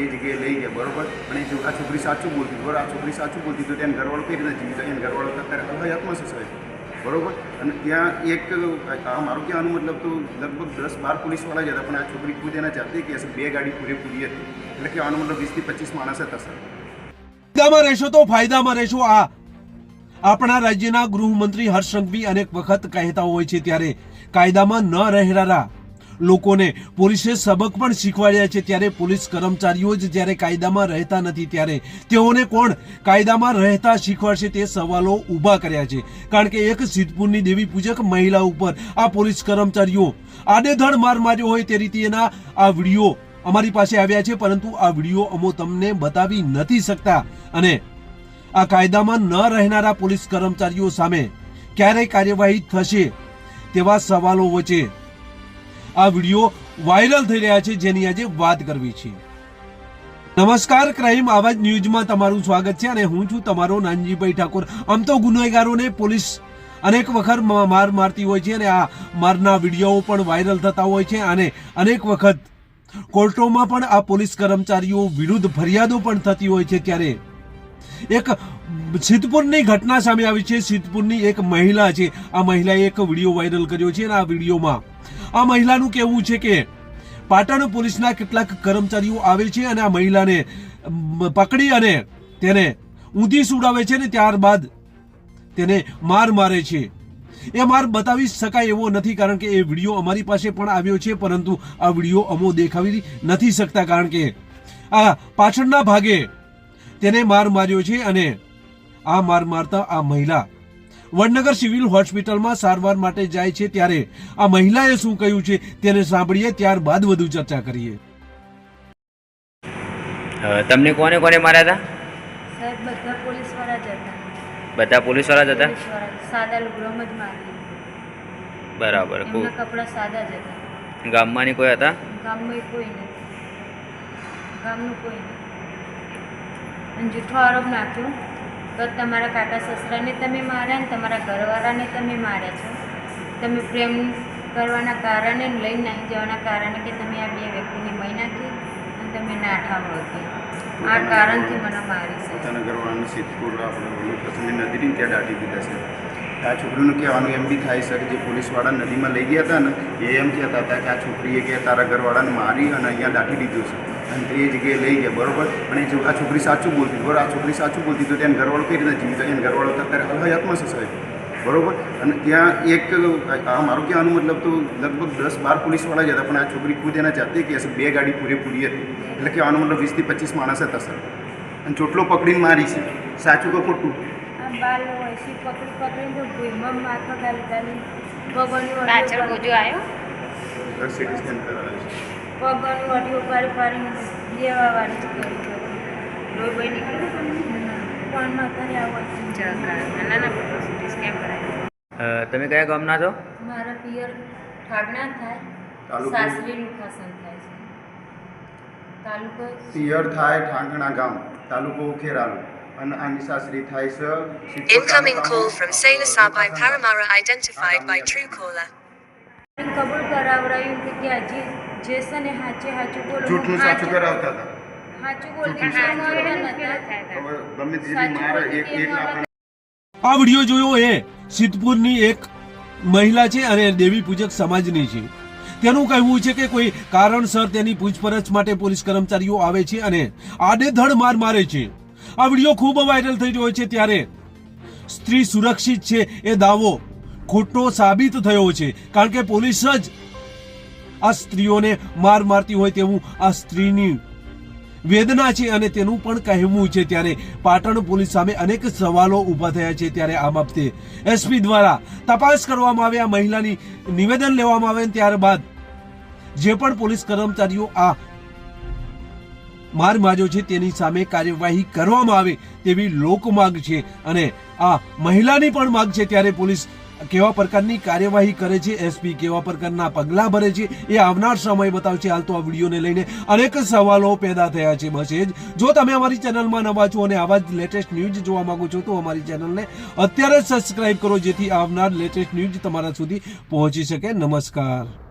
એ જગ્યાએ લઈ ગયા, બરોબર? અને એ આ છોકરી સાચું બોલતી બરાબર? આ છોકરી સાચું બોલતી તો એને ઘરવાળો કઈ રીતે જીવી એને ઘરવાળો અત્યારે હયાતમાં છે સાહેબ બરોબર? અને ત્યાં એક, આ મારું કહેવાનું મતલબ તો લગભગ દસ બાર પોલીસવાળા જ હતા, પણ આ છોકરી ખુદ એના જાતે કે બે ગાડી પૂરેપૂરી હતી. એટલે કહેવાનો મતલબ વીસથી પચીસ માણસ હતા સર ફાયદામાં રહેશો તો ફાયદામાં રહેશો. આ આપણા રાજ્યના ગૃહમંત્રી હર્ષ સંઘવી અનેક વખત કહેતા હોય છે ત્યારે, કાયદામાં ન રહેનારા લોકોને પોલીસે સબક પણ શીખવાડ્યા છે. ત્યારે પોલીસ કર્મચારીઓ જ જ્યારે કાયદામાં રહેતા નથી, ત્યારે તેઓને કોણ કાયદામાં રહેતા શીખવાડશે તે સવાલો ઊભા કર્યા છે. કારણ કે એક સિદ્ધપુરની દેવી પૂજક મહિલા ઉપર આ પોલીસ કર્મચારીઓ આડેધડ માર માર્યો હોય તે રીતેના આ વીડિયો અમારી પાસે આવ્યા છે, પરંતુ આ વીડિયો અમો તમને બતાવી નથી શકતા. અને આ કાયદામાં ન રહેનારા પોલીસ કર્મચારીઓ સામે ક્યારે કાર્યવાહી થશે તેવા સવાલો વચ્ચે આ વીડિયો વાયરલ થઈ રહ્યા છે, જેની આજે વાત કરવી છે. નમસ્કાર, ક્રાઇમ આવાજ ન્યૂઝમાં તમારું સ્વાગત છે અને હું છું તમારો નાનજીભાઈ ઠાકોર. આમ તો ગુનેગારોને પોલીસ અનેક વખત માર મારતી હોય છે અને આ મારના વીડિયો પણ વાયરલ થતા હોય છે અને અનેક વખત કોર્ટોમાં પણ આ પોલીસ કર્મચારીઓ વિરુદ્ધ ફરિયાદો પણ થતી હોય છે ત્યારે. એક સિદ્ધપુરની ઘટના સામે આવી છે. સિદ્ધપુરની એક મહિલા છે. આ મહિલાએ એક વીડિયો વાયરલ કર્યો છે અને આ વિડીયોમાં આ મહિલાનું કહેવું છે કે પાટણ પોલીસના કેટલાક કર્મચારીઓ આવે છે અને આ મહિલાને પકડી અને તેને ઊંધી સુડાવે છે ને ત્યારબાદ તેને માર મારે છે. એ માર બતાવી શકાય એવો નથી કારણ કે એ વીડિયો અમારી પાસે પણ આવ્યો છે, પરંતુ આ વીડિયો અમો દેખાવી નથી શકતા કારણ કે આ પાછળના ભાગે તેને માર માર્યો છે અને આ માર મારતા આ મહિલા વડનગર સિવિલ હોસ્પિટલમાં સારવાર માટે જાય છે ત્યારે આ મહિલાએ શું કહ્યું છે તેને સાંભળીએ ત્યારબાદ વધુ ચર્ચા કરીએ. તમને કોને કોને માર્યા હતા? સાહેબ બધા પોલીસવાળા જ હતા. બધા પોલીસવાળા જ હતા? સાદા લુગડોમ જ મારી બરાબર એમના કોઈ કપડાં સાદા જ હતા. ગામમાંની કોઈ હતા? ગામમાં કોઈ નથી ગામનું કોઈ નહીં. અને જૂઠો આરોપ નાખ્યો. તો તમારા કાકા સસરાને તમે માર્યા ને તમારા ઘરવાળાને તમે માર્યા છો? તમે પ્રેમ કરવાના કારણે લઈને નાહી જવાના કારણે કે તમે આ બે વ્યક્તિને મહી નાખી અને તમે નાઠા વળગી આ કારણથી મને મારી છે. પોતાના ઘરવાળાનું સિદ્ધપુર આપણે લોકેશનની નદીની ત્યાં દાટી દીધા છે. આ છોકરીનું કહેવાનું એમ બી થાય છે કે જે પોલીસવાળા નદીમાં લઈ ગયા હતા ને, એ એમ કહેતા હતા કે આ છોકરીએ કે તારા ઘરવાળાને મારી અને અહીંયા દાટી દીધું છે. અને તે જગ્યાએ લઈ ગયા બરોબર? અને જો- આ છોકરી સાચું બોલતી બરાબર? આ છોકરી સાચું બોલતી તો તેને ઘરવાળો કઈ રીતે જીવી? એને ઘરવાળો અત્યારે હયાતમાં છે સાહેબ બરોબર? અને ત્યાં એક આ મારું કહેવાનું મતલબ તો લગભગ દસ બાર પોલીસવાળા જ હતા પણ આ છોકરી ખુદ એના જાતે કહે છે બે ગાડી પૂરેપૂરી હતી. એટલે કહેવાનો મતલબ વીસથી પચીસ માણસ હતા સર અને ચોટલો પકડીને મારી છે. સાચું કે ખોટું? પાછળ ગોજો આવ્યો? સિટી સ્કેન કરાવે છે. પગોની વટી ઉપાડી પાડીને લેવા વાળી જ કરી લોહી બોહી નીકળ્યું આવો ના કરાય. તમે કયા ગામના છો? મારા પિયર ઠાગણા થાય. તાલુકો? સાસરી લુખાસન થાય છે. તાલુકો? પિયર થાય ઠાંગણા ગામ તાલુકો ઉખેરાલુ. અને આની સાસરી થાય છે Sabai Paramara identified by Truecaller. કબૂલ કરાવરાયું કે કે હજી જે છે હાચે હાચું બોલો જૂઠું સાચું કરાવતા હતા. આ વીડિયો જોયો એ સિદ્ધપુરની એક મહિલા છે અને દેવી પૂજક સમાજની છે. તેનું કહેવું છે કે કોઈ કારણસર તેની પૂછપરછ માટે પોલીસ કર્મચારીઓ આવે છે અને આડેધડ માર મારે છે. આ વીડિયો ખૂબ વાયરલ થઈ રહ્યો છે ત્યારે સ્ત્રી સુરક્ષિત છે એ દાવો ખોટો સાબિત થયો છે. કારણ કે પોલીસ જ આ સ્ત્રીઓને માર મારતી હોય તેવું આ સ્ત્રીની વેદના છે અને તેનું પણ કહેવું છે. ત્યારે પાટણ પોલીસ સામે અનેક સવાલો ઊભા થયા છે ત્યારે આ બાબતે એસપી દ્વારા તપાસ કરવામાં આવે, આ મહિલાની નિવેદન લેવામાં આવે ત્યારબાદ જે પણ પોલીસ કર્મચારીઓ આ માર માર્યો છે તેની સામે કાર્યવાહી કરવામાં આવે તેવી લોક માંગ છે અને આ મહિલાની પણ માંગ છે. ત્યારે પોલીસ કેવા પ્રકારની કાર્યવાહી કરે છે એસપી, કેવા પ્રકારના પગલાં ભરે છે એ આવનાર સમય બતાવશે. હાલ તો આ વિડીયોને લઈને અનેક સવાલો પેદા થયા છે. બસ જ. જો તમે અમારી ચેનલમાં નવા છો અને આવા જ લેટેસ્ટ ન્યૂઝ જોવા માંગો છો, તો અમારી ચેનલને અત્યારે જ સબસ્ક્રાઈબ કરો, જેથી આવનાર લેટેસ્ટ ન્યૂઝ તમારા સુધી પહોંચી શકે. નમસ્કાર.